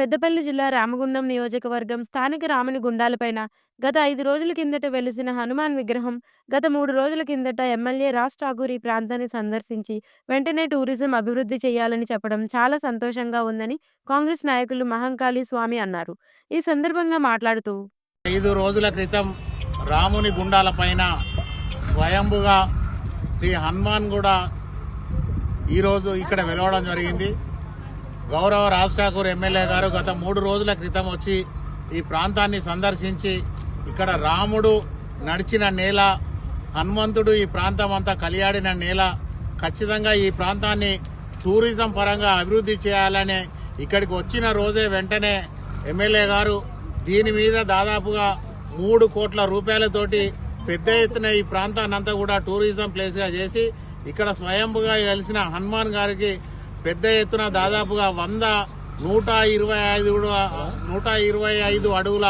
పెద్దపల్లి జిల్లా రామగుండం నియోజకవర్గం స్థానిక రాముని గుండాలపైన గత ఐదు రోజుల కిందట వెలిసిన హనుమాన్ విగ్రహం గత మూడు రోజుల కిందట ఎమ్మెల్యే రాజ్ ఠాగూర్ ఈ ప్రాంతాన్ని సందర్శించి వెంటనే టూరిజం అభివృద్ధి చేయాలని చెప్పడం చాలా సంతోషంగా ఉందని కాంగ్రెస్ నాయకులు మహంకాళి స్వామి అన్నారు. ఈ సందర్భంగా మాట్లాడుతూ ఐదు రోజుల క్రితం రాముని గుండాల పైన స్వయంభుగా శ్రీ హనుమాన్ కూడా ఈరోజు ఇక్కడ వెలవడం జరిగింది. గౌరవ రాజ్ ఠాకూర్ ఎమ్మెల్యే గారు గత మూడు రోజుల క్రితం వచ్చి ఈ ప్రాంతాన్ని సందర్శించి ఇక్కడ రాముడు నడిచిన నేల హనుమంతుడు ఈ ప్రాంతం అంతా కలియాడిన నేల ఖచ్చితంగా ఈ ప్రాంతాన్ని టూరిజం పరంగా అభివృద్ధి చేయాలని ఇక్కడికి వచ్చిన రోజే వెంటనే ఎమ్మెల్యే గారు దీని మీద దాదాపుగా మూడు కోట్ల రూపాయలతోటి పెద్ద ఎత్తున ఈ ప్రాంతాన్ని అంతా కూడా టూరిజం ప్లేస్గా చేసి ఇక్కడ స్వయంగా కలిసిన హనుమాన్ గారికి పెద్ద ఎత్తున దాదాపుగా వంద నూట ఇరవై ఐదు నూట ఇరవై ఐదు అడుగుల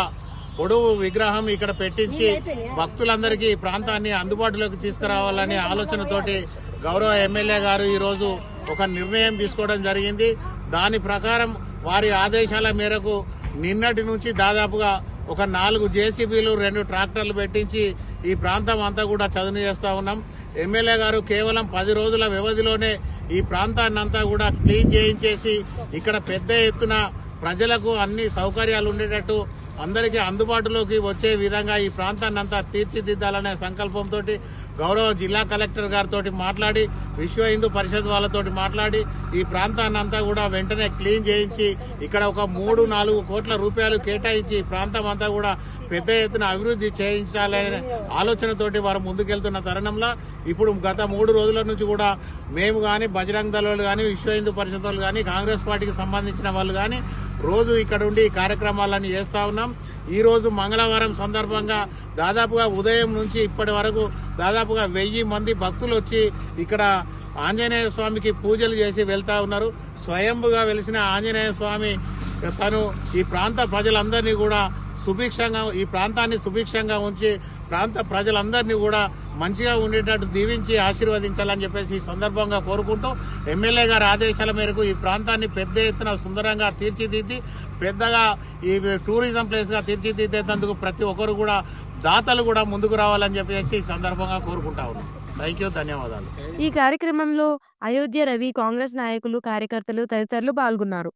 పొడవు విగ్రహం ఇక్కడ పెట్టించి భక్తులందరికీ ఈ ప్రాంతాన్ని అందుబాటులోకి తీసుకురావాలనే ఆలోచనతోటి గౌరవ ఎమ్మెల్యే గారు ఈరోజు ఒక నిర్ణయం తీసుకోవడం జరిగింది. దాని ప్రకారం వారి ఆదేశాల మేరకు నిన్నటి నుంచి దాదాపుగా ఒక నాలుగు జేసీబీలు రెండు ట్రాక్టర్లు పెట్టించి ఈ ప్రాంతం అంతా కూడా చదును చేస్తా ఉన్నాం. ఎమ్మెల్యే గారు కేవలం పది రోజుల వ్యవధిలోనే ఈ ప్రాంతాన్ని అంతా కూడా క్లీన్ చేయించేసి ఇక్కడ పెద్ద ఎత్తున ప్రజలకు అన్ని సౌకర్యాలు ఉండేటట్టు అందరికీ అందుబాటులోకి వచ్చే విధంగా ఈ ప్రాంతాన్ని అంతా తీర్చిదిద్దాలనే సంకల్పంతో గౌరవ జిల్లా కలెక్టర్ గారితో మాట్లాడి విశ్వ హిందూ పరిషత్ వాళ్ళతోటి మాట్లాడి ఈ ప్రాంతాన్ని అంతా కూడా వెంటనే క్లీన్ చేయించి ఇక్కడ ఒక మూడు నాలుగు కోట్ల రూపాయలు కేటాయించి ఈ ప్రాంతం అంతా కూడా పెద్ద ఎత్తున అభివృద్ధి చేయించాలనే ఆలోచనతోటి వారు ముందుకెళ్తున్న తరుణంలో ఇప్పుడు గత మూడు రోజుల నుంచి కూడా మేము కానీ బజరంగ్ దళాలు కానీ విశ్వ హిందూ పరిషత్ వాళ్ళు కానీ కాంగ్రెస్ పార్టీకి సంబంధించిన వాళ్ళు కానీ రోజు ఇక్కడ ఉండి ఈ చేస్తూ ఉన్నాం. ఈరోజు మంగళవారం సందర్భంగా దాదాపుగా ఉదయం నుంచి ఇప్పటి వరకు దాదాపుగా వెయ్యి మంది భక్తులు వచ్చి ఇక్కడ ఆంజనేయ స్వామికి పూజలు చేసి వెళ్తా ఉన్నారు. స్వయంభుగా వెలిసిన ఆంజనేయ స్వామి తను ఈ ప్రాంత ప్రజలందరినీ కూడా సుభిక్షంగా ఈ ప్రాంతాన్ని సుభిక్షంగా ఉంచి ప్రాంత ప్రజలందరినీ కూడా మంచిగా ఉండేటట్టు దీవించి ఆశీర్వదించాలని చెప్పేసి ఈ సందర్భంగా కోరుకుంటూ ఎమ్మెల్యే గారి ఆదేశాల మేరకు ఈ ప్రాంతాన్ని పెద్ద ఎత్తున సుందరంగా తీర్చిదిద్ది పెద్దగా ఈ టూరిజం ప్లేస్గా తీర్చిదిద్దేటందుకు ప్రతి ఒక్కరు కూడా దాతలు కూడా ముందుకు రావాలని చెప్పేసి ఈ సందర్భంగా కోరుకుంటా ఉన్నాం. థ్యాంక్ యూ ధన్యవాదాలు. ఈ కార్యక్రమంలో అయోధ్య రవి కాంగ్రెస్ నాయకులు కార్యకర్తలు తదితరులు పాల్గొన్నారు.